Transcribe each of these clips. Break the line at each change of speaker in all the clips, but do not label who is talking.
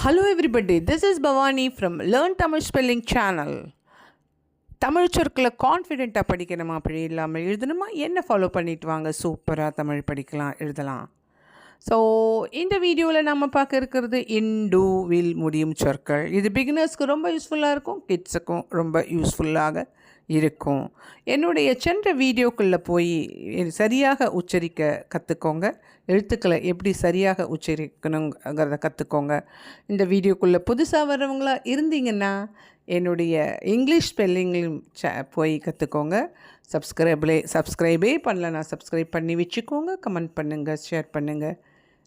Hello everybody this is Bhavani from learn Tamil spelling channel Tamil சொற்களை கான்ஃபிடெண்ட்டாக படிக்கணுமா அப்படி இல்லாமல் எழுதணுமா? என்ன ஃபாலோ பண்ணிட்டு வாங்க? சூப்பராக தமிழ் படிக்கலாம் எழுதலாம். ஸோ இந்த வீடியோவில் நம்ம பார்க்க இருக்கிறது இன்டு வில் முடியும் சொற்கள். இது பிகினர்ஸ்க்கு ரொம்ப யூஸ்ஃபுல்லாக இருக்கும் கிட்ஸுக்கும் ரொம்ப யூஸ்ஃபுல்லாக இருக்கும். என்னுடைய சென்ற வீடியோக்குள்ளே போய் சரியாக உச்சரிக்க கற்றுக்கோங்க எழுத்துக்களை எப்படி சரியாக உச்சரிக்கணுங்கிறத கற்றுக்கோங்க இந்த வீடியோக்குள்ளே புதுசாக வர்றவங்களா இருந்தீங்கன்னா என்னுடைய இங்கிலீஷ் ஸ்பெல்லிங்லையும் ச போய் கற்றுக்கோங்க சப்ஸ்கிரைப்லே சப்ஸ்கிரைபே நான் சப்ஸ்கிரைப் பண்ணி வச்சுக்கோங்க. கமெண்ட் பண்ணுங்கள் ஷேர் பண்ணுங்கள்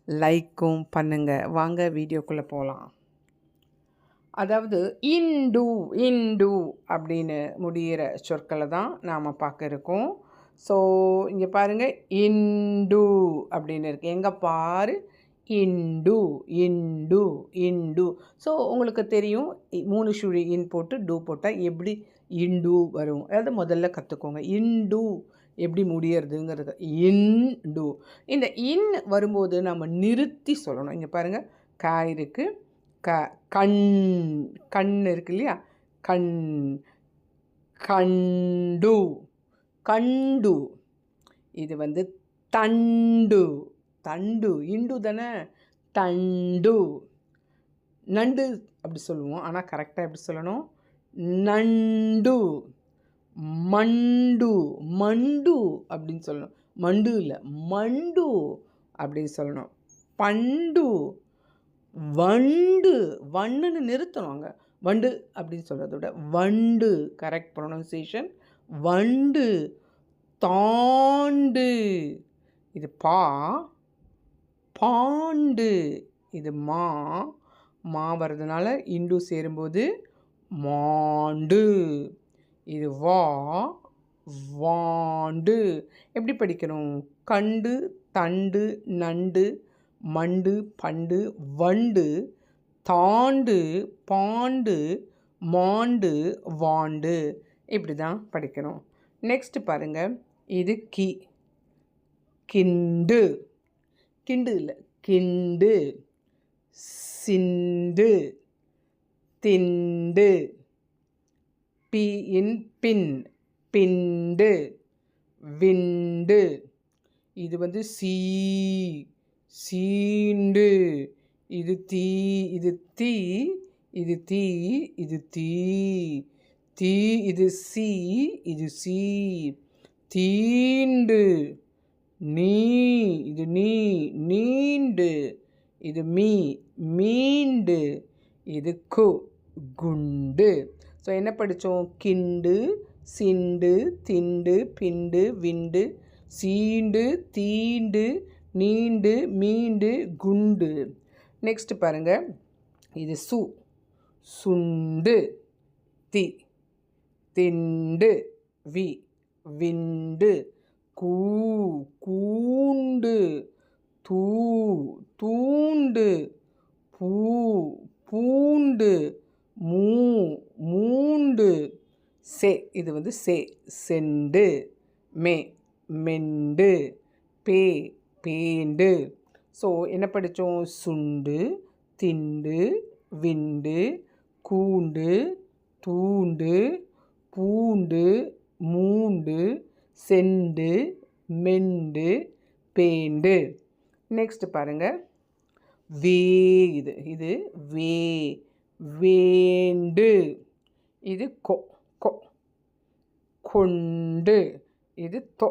லைக்கும் பண்ணுங்கள் வாங்க வீடியோக்குள்ளே போகலாம் அதாவது இண்டு இண்டு அப்படின்னு முடிகிற சொற்களை தான் நாம் பார்க்க இருக்கோம். ஸோ இங்கே பாருங்கள் இண்டு அப்படின்னு இருக்குது எங்கே பாரு? Into into into. ஸோ உங்களுக்கு தெரியும். மூணு சுழி இன் போட்டு டூ போட்டால் எப்படி இண்டு வரும்? அதாவது முதல்ல கற்றுக்கோங்க இண்டு எப்படி முடியறதுங்கிறது இன் டூ இந்த இன் வரும்போது நம்ம நிறுத்தி சொல்லணும். இங்கே பாருங்கள் க இருக்குது க கண் கண் இருக்கு இல்லையா? கண் கண்டு. கண்டு. இது வந்து தண்டு. தண்டு. இண்டு தானே? தண்டு. நண்டு அப்படி சொல்லுவோம். ஆனால் கரெக்டாக எப்படி சொல்லணும்? நண்டு. மண்டு மண்டு அப்படின்னு சொல்லணும். மண்டு இல்லை மண்டு அப்படின்னு சொல்லணும். பண்டு வண்டு வண்டுன்னு நிறுத்தணும் அங்கே. வண்டு அப்படின்னு சொல்கிறத விட வண்டு கரெக்ட் ப்ரொனன்சியேஷன் வண்டு தாண்டு. இது பா பாண்டு. இது மா மா வர்றதுனால இண்டு சேரும்போது மாண்டு. இது வா வாண்டு. எப்படி படிக்கணும்? கண்டு தண்டு நண்டு மண்டு பண்டு வண்டு தாண்டு பாண்டு மாண்டு வாண்டு. இப்படி தான் படிக்கணும். நெக்ஸ்ட் பாருங்கள் இது கி. கிண்டு. கிண்டு இல்லை. கிண்டு. சிண்டு திண்டு. பி இன் பின் பிண்டு விண்டு. இது வந்து சீ சீண்டு. இது தீ இது தீ இது தீ இது தீ. தீ இது சி இது சி. தீண்டு. நீ இது நீ நீண்டு. இது மீ மீண்டு. இது கு குண்டு. ஸோ என்ன படித்தோம் கிண்டு சிண்டு திண்டு பிண்டு விண்டு சீண்டு தீண்டு நீண்டு மீண்டு குண்டு. நெக்ஸ்ட் பாருங்கள் இது சு. சுண்டு தி. திண்டு வி. விண்டு கூ. கூண்டு தூ. தூண்டு பூ. பூண்டு மூ மூண்டு சே இது வந்து சே செண்டு மே மெண்டு பே பேண்டு. ஸோ என்ன படித்தோம் சுண்டு திண்டு விண்டு கூண்டு தூண்டு பூண்டு மூண்டு செண்டு மெண்டு பேண்டு. நெக்ஸ்ட் பாருங்கள் வே இது இது வே வேண்டு. இது கோ கொ கொண்டு இது தொ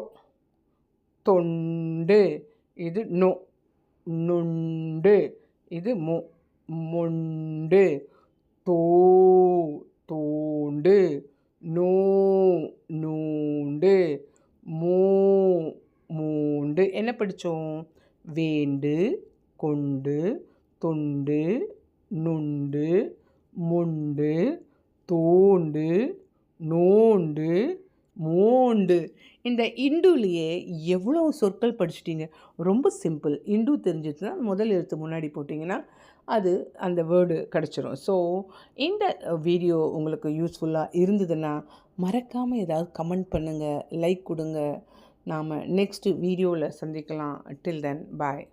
தொண்டு இது நு நுண்டு இது மு முண்டு தோ தோண்டு நூ நூண்டு மூ மூண்டு. என்ன படித்தோம் வேண்டு கொண்டு தொண்டு நுண்டு முண்டு தோண்டு நோண்டு மோண்டு. இந்த இண்டுலேயே எவ்வளோ சொற்கள் படிச்சிட்டிங்க? ரொம்ப சிம்பிள். இண்டு தெரிஞ்சிச்சுன்னா முதல் எழுத்து முன்னாடி போட்டிங்கன்னா அது அந்த வேர்டு கிடச்சிரும். ஸோ இந்த வீடியோ உங்களுக்கு யூஸ்ஃபுல்லாக இருந்ததுன்னா மறக்காமல் ஏதாவது கமெண்ட் பண்ணுங்கள் லைக் கொடுங்க. நாம் நெக்ஸ்ட் வீடியோவில் சந்திக்கலாம். டில் தென் பாய்